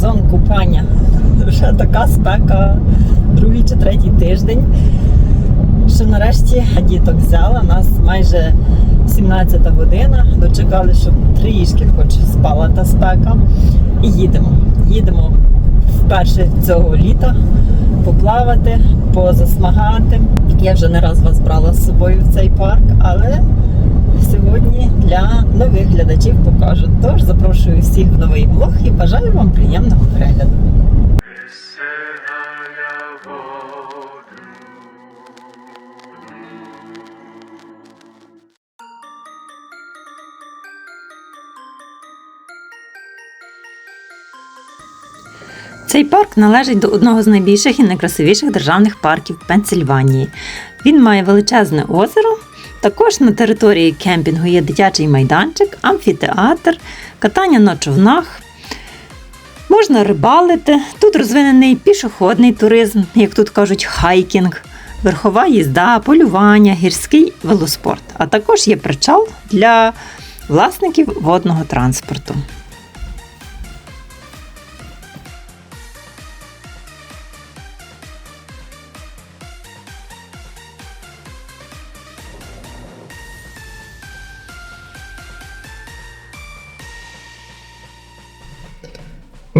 сезон купання. Вже така спека, другий чи третій тиждень. Що нарешті діток взяла. Нас майже 17 година. Дочекали, щоб трішки хоч спала та спека. І їдемо. Їдемо вперше цього літа поплавати, позасмагати. Я вже не раз вас брала з собою в цей парк, але сьогодні для нових глядачів покажу. Тож запрошую всіх в новий влог і бажаю вам приємного перегляду. Цей парк належить до одного з найбільших і найкрасивіших державних парків Пенсильванії. Він має величезне озеро. Також на території кемпінгу є дитячий майданчик, амфітеатр, катання на човнах. Можна рибалити. Тут розвинений пішохідний туризм, як тут кажуть, хайкінг, верхова їзда, полювання, гірський велоспорт. А також є причал для власників водного транспорту.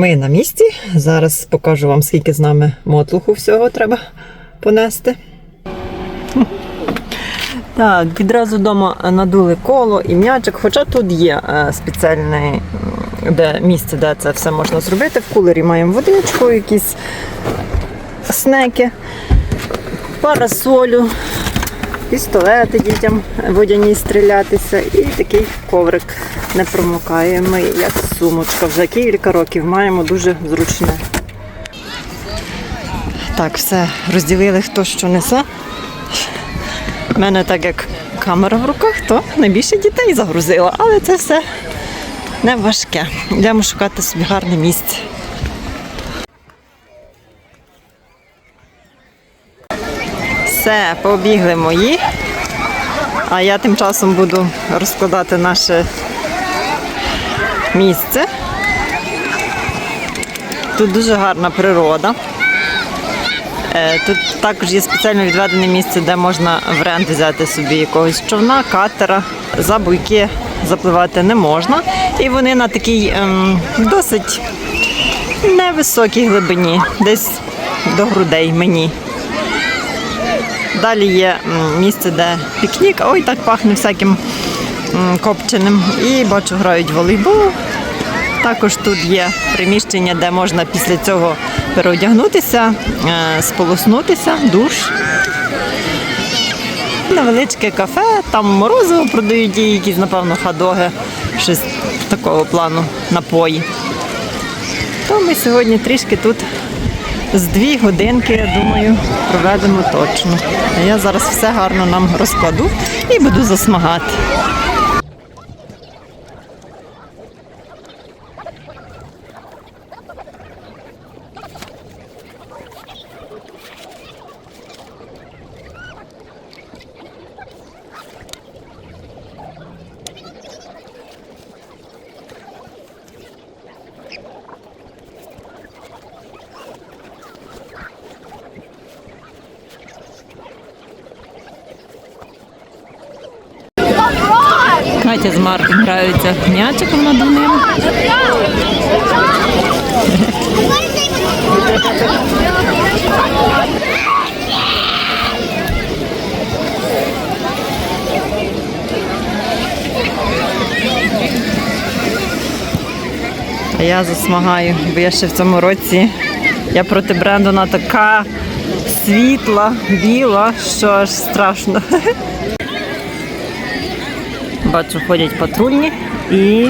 Ми на місці. Зараз покажу вам, скільки з нами мотлуху всього треба понести. Так, відразу вдома надули коло і м'ячик, хоча тут є е, спеціальне де, місце, де це все можна зробити. В кулері маємо водичку, якісь снеки, парасолю, пістолети дітям водяні стрілятися і такий коврик непромокаємий, як сумочка. Вже кілька років маємо дуже зручне. Так, все, розділили, хто що несе. У мене так як камера в руках, то найбільше дітей загрузила, але це все не важке. Йдемо шукати собі гарне місце. Все, побігли мої. А я тим часом буду розкладати наше місце. Тут дуже гарна природа. Е, Тут також є спеціально відведене місце, де можна в рент взяти собі якогось човна, катера. За буйки запливати не можна. І вони на такій ем, досить невисокій глибині, десь до грудей мені. Далі є місце, де пікнік. Ой, так пахне всяким копченим. І бачу, грають волейбол. Також тут є приміщення, де можна після цього переодягнутися, е, сполоснутися, душ. Невеличке кафе, там морозиво продають і якісь, напевно, хадоги, щось такого плану напої. То ми сьогодні трішки тут з дві годинки, я думаю, проведемо точно. Я зараз все гарно нам розкладу і буду засмагати. Катя з Марком граються м'ячиком ним. А я засмагаю, бо я ще в цьому році. Я проти Брендона така світла, біла, що аж страшно. Бачу, ходять патрульні і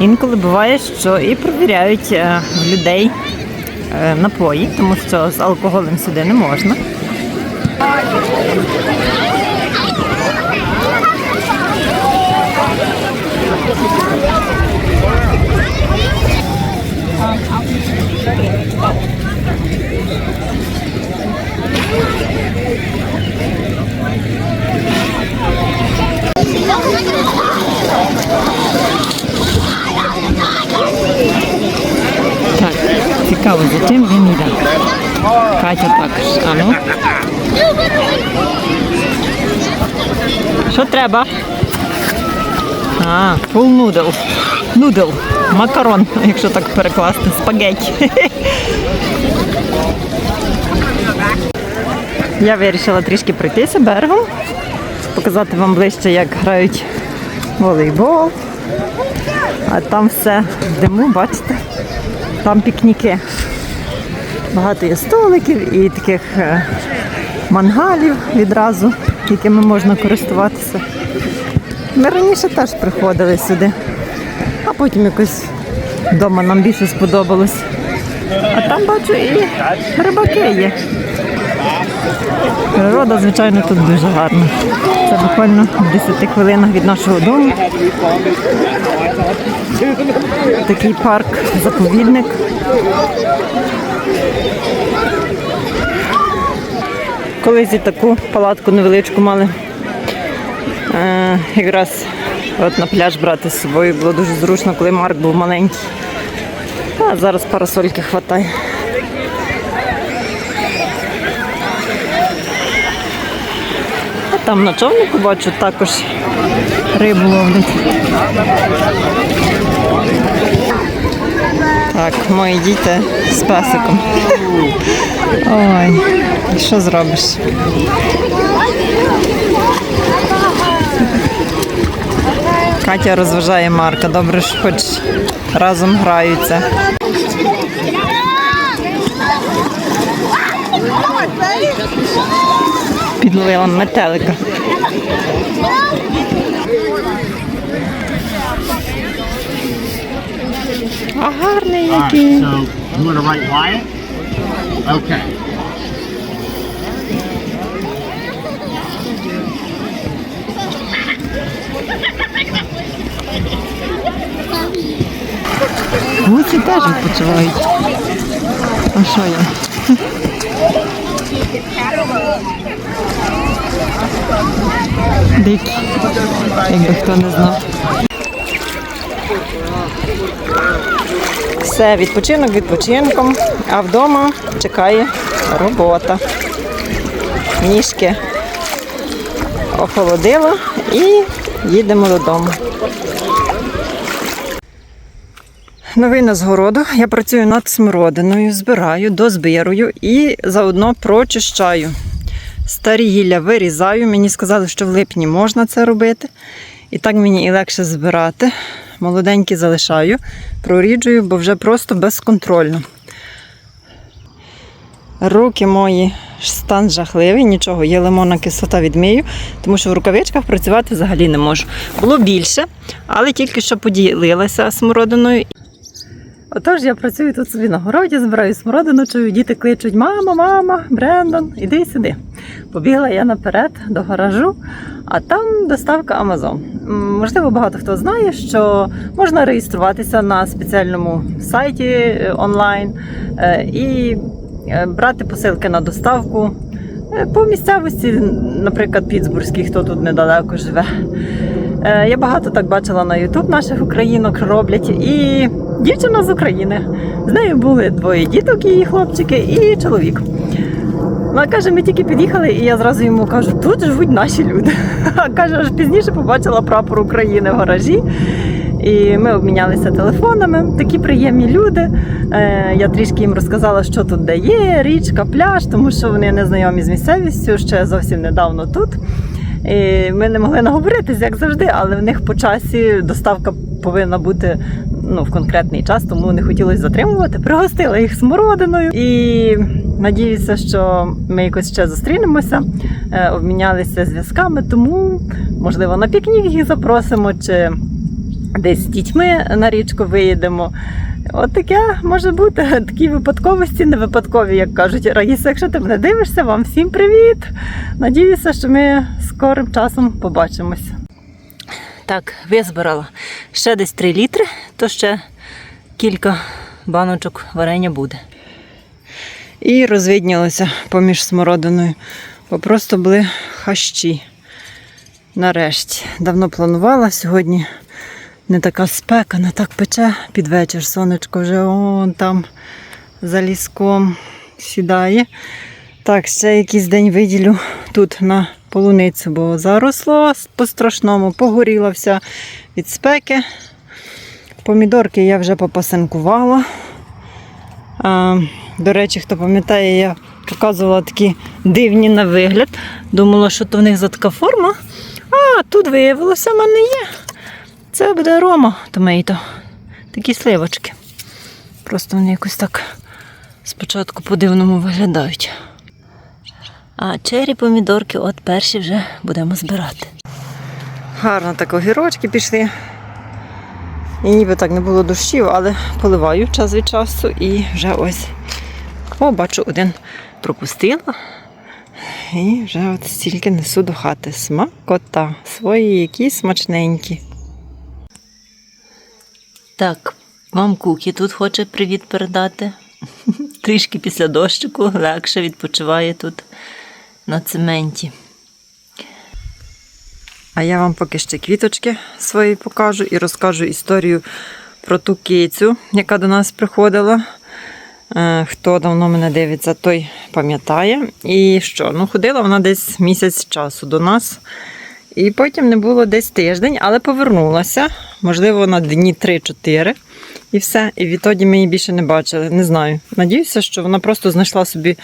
інколи буває, що і провіряють е, в людей е, напої, тому що з алкоголем сюди не можна. Так. Цікаво, за чим він йде. Катя також. А ну. Що треба? А, фул нудл. Нудл. Макарон, якщо так перекласти. Спагетті. Я вирішила трішки пройтися берегом, показати вам ближче, як грають волейбол. А там все в диму, бачите? Там пікніки. Багато є столиків і таких е, мангалів відразу, якими можна користуватися. Ми раніше теж приходили сюди, а потім якось вдома нам більше сподобалось. А там бачу і рибаки є. Природа, звичайно, тут дуже гарна. Це буквально в 10 хвилинах від нашого дому. Такий парк, заповідник. Колись і таку палатку невеличку мали. Е, якраз от на пляж брати з собою було дуже зручно, коли Марк був маленький. А зараз парасольки хватає. А там на човнику бачу також рибу ловлять. Так, мої діти з песиком. Ой, що зробиш? Катя розважає Марка. Добре, що хоч разом граються. Підловила метелика. А гарний який. Okay. Гусі теж відпочивають. А що я? Дикі, якби хто не знав. Все, відпочинок відпочинком, а вдома чекає робота. Ніжки охолодило і їдемо додому. Новина з городу. Я працюю над смородиною, збираю, дозбирую і заодно прочищаю. Старі гілля вирізаю. Мені сказали, що в липні можна це робити. І так мені і легше збирати. Молоденькі залишаю, проріджую, бо вже просто безконтрольно. Руки мої стан жахливий, нічого, є лимонна кислота відмію, тому що в рукавичках працювати взагалі не можу. Було більше, але тільки що поділилася смородиною. Отож, я працюю тут собі на городі, збираю смородину, чую, діти кличуть: Мама, мама, Брендон, іди сюди. Побігла я наперед до гаражу, а там доставка Amazon. Можливо, багато хто знає, що можна реєструватися на спеціальному сайті е, онлайн е, і е, брати посилки на доставку. По місцевості, наприклад, Пітсбурзький, хто тут недалеко живе. Е, Я багато так бачила на Ютуб наших українок роблять. І дівчина з України. З нею були двоє діток, її хлопчики, і чоловік. Вона каже, ми тільки під'їхали, і я зразу йому кажу, тут живуть наші люди. Каже, аж пізніше побачила прапор України в гаражі. І ми обмінялися телефонами. Такі приємні люди. Е, Я трішки їм розказала, що тут де є, річка, пляж, тому що вони не знайомі з місцевістю, ще зовсім недавно тут. І ми не могли наговоритись, як завжди, але в них по часі доставка повинна бути ну, в конкретний час, тому не хотілося затримувати. Пригостила їх смородиною і надіюся, що ми якось ще зустрінемося, е, обмінялися зв'язками, тому можливо на пікнік їх запросимо чи десь з дітьми на річку виїдемо. От таке може бути такі випадковості, не випадкові, як кажуть. Раїса, якщо ти мене дивишся, вам всім привіт! Надіюся, що ми скорим часом побачимося. Так, визбирала ще десь 3 літри, то ще кілька баночок варення буде. І розвиднілося поміж смородиною, бо просто були хащі. Нарешті. Давно планувала сьогодні. Не така спека, не так пече під вечір. Сонечко вже он там за ліском сідає. Так, ще якийсь день виділю тут на полуницю, бо заросло по-страшному, погоріла вся від спеки. Помідорки я вже попасинкувала. А, до речі, хто пам'ятає, я показувала такі дивні на вигляд. Думала, що то в них за така форма. А тут виявилося, в мене є. Це буде рома томейто. Такі сливочки. Просто вони якось так спочатку по-дивному виглядають. А чері помідорки, от перші вже будемо збирати. Гарно так огірочки пішли. І ніби так не було дощів, але поливаю час від часу і вже ось. О, бачу, один пропустила. І вже от стільки несу до хати. Смакота. Свої які смачненькі. Так, вам Кукі тут хоче привіт передати. Трішки після дощику легше відпочиває тут на цементі. А я вам поки ще квіточки свої покажу і розкажу історію про ту кицю, яка до нас приходила. Е, Хто давно мене дивиться, той пам'ятає. І що? Ну, ходила вона десь місяць часу до нас. І потім не було десь тиждень, але повернулася. Можливо, на дні 3-4. І все. І відтоді ми її більше не бачили. Не знаю. Надіюся, що вона просто знайшла собі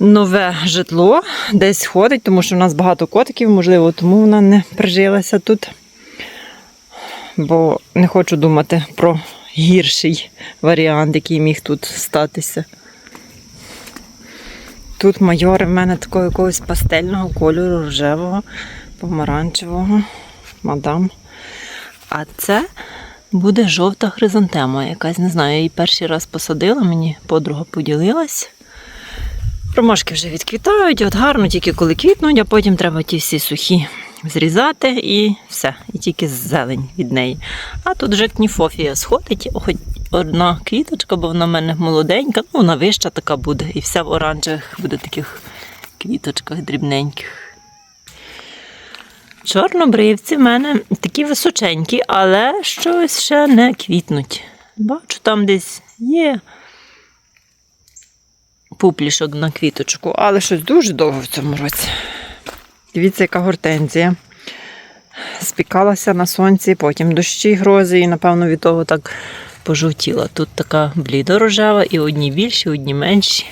нове житло, десь ходить, тому що в нас багато котиків, можливо, тому вона не прижилася тут. Бо не хочу думати про гірший варіант, який міг тут статися. Тут майори в мене такого якогось пастельного кольору, рожевого, помаранчевого, мадам. А це буде жовта хризантема. Якась, не знаю, я її перший раз посадила, мені подруга поділилась. Ромашки вже відквітають, от гарно, тільки коли квітнуть, а потім треба ті всі сухі зрізати і все, і тільки зелень від неї. А тут вже кніфофія сходить, хоч одна квіточка, бо вона в мене молоденька, ну вона вища така буде, і вся в оранжевих буде таких квіточках дрібненьких. Чорнобривці в мене такі височенькі, але щось ще не квітнуть. Бачу, там десь є пуплішок на квіточку, але щось дуже довго в цьому році. Дивіться, яка гортензія. Спікалася на сонці, потім дощі, грози, і, напевно, від того так пожовтіла. Тут така блідорожева, і одні більші, одні менші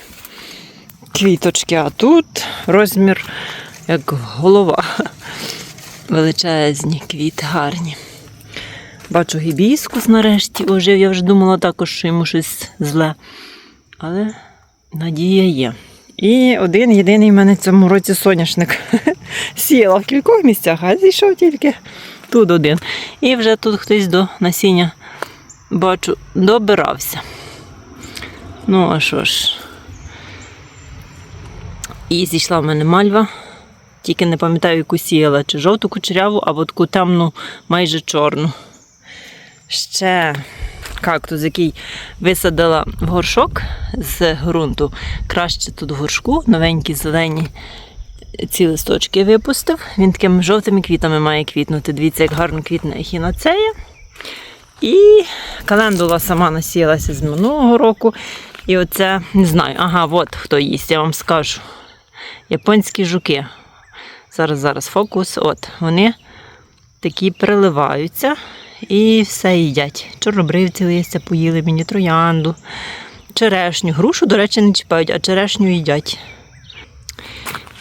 квіточки, а тут розмір як голова. Величезні квіти гарні. Бачу гібіскус нарешті ожив. Я вже думала також, що йому щось зле. Але надія є. І один єдиний в мене в цьому році соняшник. Сіяла в кількох місцях, а зійшов тільки тут один. І вже тут хтось до насіння бачу, добирався. Ну, а що ж. І зійшла в мене мальва. Тільки не пам'ятаю, яку сіяла, чи жовту кучеряву, або таку темну, майже чорну. Ще кактус, який висадила в горшок з ґрунту. Краще тут в горшку, новенькі зелені ці листочки випустив. Він такими жовтими квітами має квітнути. Дивіться, як гарно квітне ехінацея. І календула сама насіялася з минулого року. І оце не знаю. Ага, от хто їсть, я вам скажу. Японські жуки. Зараз, зараз фокус. От, вони такі переливаються і все їдять. Чорнобривці листя поїли мені троянду, черешню. Грушу, до речі, не чіпають, а черешню їдять.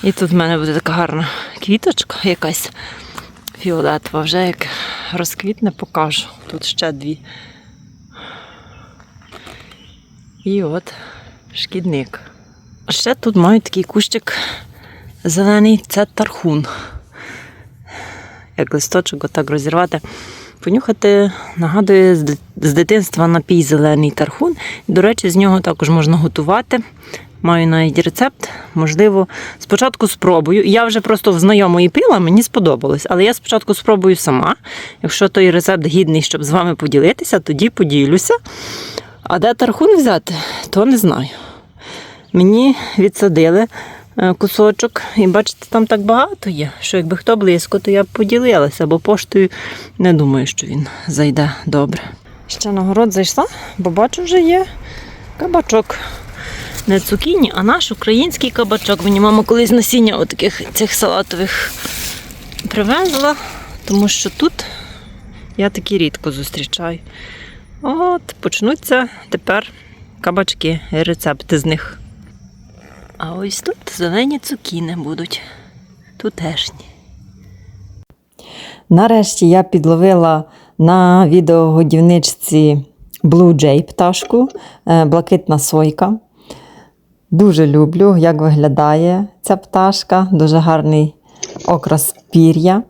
І тут в мене буде така гарна квіточка якась фіолетова. Вже як розквітне, покажу. Тут ще дві. І от шкідник. Ще тут маю такий кущик зелений, це тархун. Як листочок отак розірвати. Понюхати нагадує з дитинства напій зелений тархун. До речі, з нього також можна готувати. Маю навіть рецепт. Можливо, спочатку спробую. Я вже просто в знайомої пила, мені сподобалось. Але я спочатку спробую сама. Якщо той рецепт гідний, щоб з вами поділитися, тоді поділюся. А де тархун взяти, то не знаю. Мені відсадили кусочок, і бачите, там так багато є, що якби хто близько, то я б поділилася, бо поштою не думаю, що він зайде добре. Ще на город зайшла, бо бачу, вже є Кабачок. Не цукіні, а наш український кабачок. Мені мама колись насіння отаких цих салатових привезла, тому що тут я такі рідко зустрічаю. От, почнуться тепер кабачки, рецепти з них. А ось тут зелені цукіни будуть. Тутешні. Нарешті я підловила на відеогодівничці Blue Jay пташку, е, блакитна сойка. Дуже люблю, як виглядає ця пташка, дуже гарний окрас пір'я.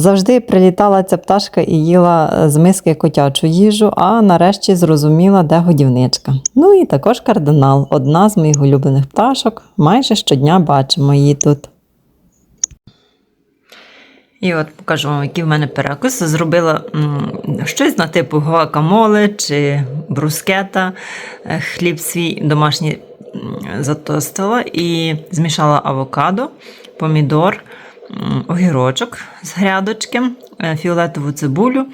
Завжди прилітала ця пташка і їла е, з миски котячу їжу, а нарешті зрозуміла, де годівничка. Ну і також кардинал, одна з моїх улюблених пташок. Майже щодня бачимо її тут. І от покажу вам, які в мене перекуси. Зробила щось на типу гуакамоле чи брускета, Е, хліб свій домашній затостила і змішала авокадо, помідор, огірочок з грядочки, е, фіолетову цибулю.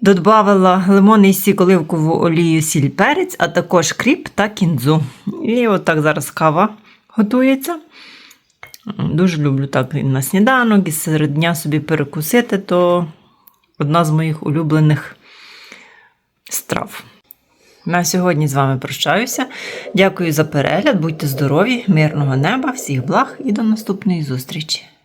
Додбавила лимонний сік, оливкову олію, сіль перець, а також кріп та кінзу. І от так зараз кава готується. Дуже люблю так і на сніданок, і серед дня собі перекусити, то одна з моїх улюблених страв. На сьогодні з вами прощаюся. Дякую за перегляд, будьте здорові, мирного неба, всіх благ і до наступної зустрічі!